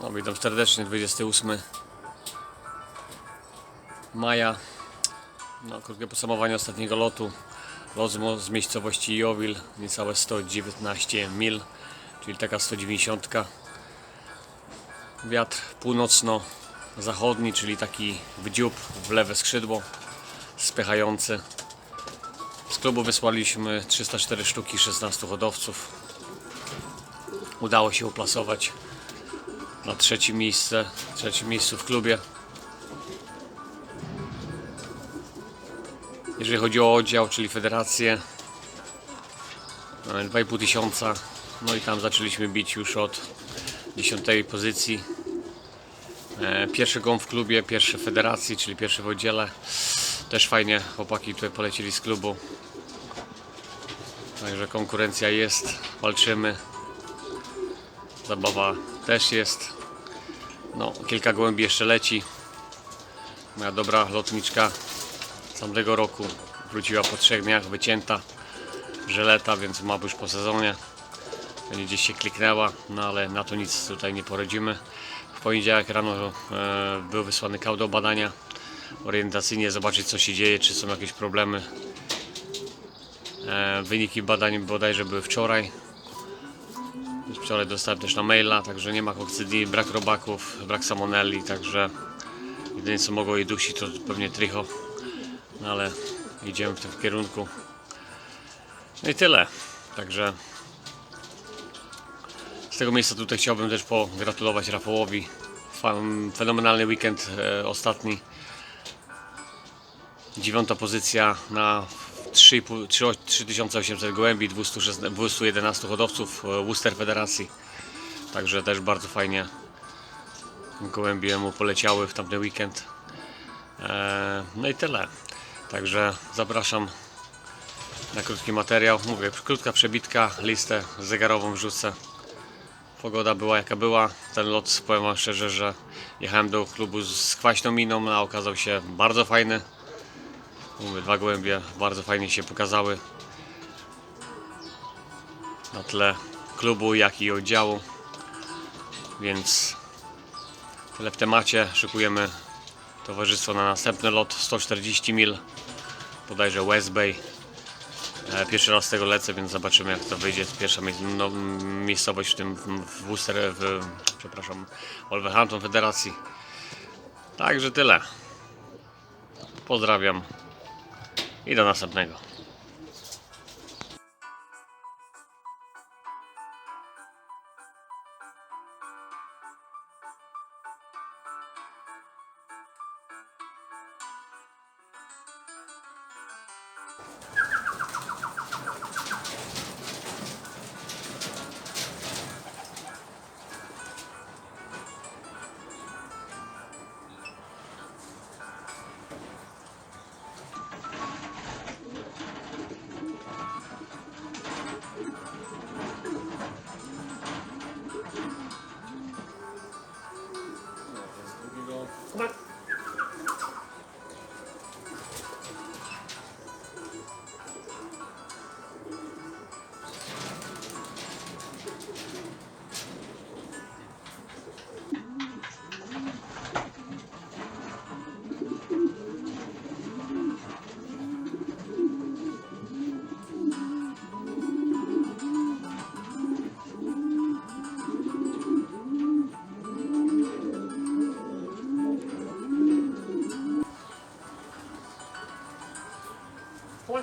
No, witam serdecznie, 28 maja. No, krótkie podsumowanie ostatniego lotu. Lot z miejscowości Jowil, niecałe 119 mil, czyli taka 190. Wiatr północno-zachodni, czyli taki wdziób w lewe skrzydło, spychający. Z klubu wysłaliśmy 304 sztuki 16 hodowców. Udało się uplasować na trzecim miejsce, trzecim miejscu w klubie. Jeżeli chodzi o oddział, czyli federację, mamy 2,5 tysiąca. No i tam zaczęliśmy bić już od 10 pozycji. E, Pierwszy gąb w klubie, pierwszy w federacji, czyli pierwszy w oddziale. Też fajnie chłopaki tutaj polecieli z klubu. Także konkurencja jest, walczymy. Zabawa też jest. No, kilka gołębi jeszcze leci. Moja dobra lotniczka z tamtego roku wróciła po trzech dniach, wycięta. Żeleta, więc ma już po sezonie. Będzie gdzieś się kliknęła, no ale na to nic tutaj nie poradzimy. W poniedziałek rano e, był wysłany kał do badania. Orientacyjnie zobaczyć co się dzieje, czy są jakieś problemy. E, wyniki badań bodajże były wczoraj. Wczoraj dostałem też na maila, także nie ma kokcydii, brak robaków, brak salmonelli, także jedynie co mogło jej dusić to pewnie tricho, no ale idziemy w tym kierunku. No i tyle, także z tego miejsca tutaj chciałbym też pogratulować Rafałowi. Fenomenalny weekend e, ostatni. Dziewiąta pozycja na 3,5 3 3800 gołębi, 216 211 hodowców e, Worcester Federacji. Także też bardzo fajnie gołębie mu poleciały w tamten weekend. E, No i tyle. Także zapraszam na krótki materiał. Mówię, krótka przebitka, listę zegarową wrzucę. Pogoda była jaka była. Ten lot, powiem wam szczerze, że jechałem do klubu z kwaśną miną, a okazał się bardzo fajny. Mówię, dwa gołębie bardzo fajnie się pokazały na tle klubu, jak i oddziału. Więc tyle w temacie. Szykujemy towarzystwo na następny lot 140 mil, bodajże West Bay. E, Pierwszy raz z tego lecę, więc zobaczymy jak to wyjdzie. Pierwsza no, miejscowość w tym w Worcester, w, przepraszam, Wolverhampton Federacji. Także tyle. Pozdrawiam i do następnego. Bye. 볼.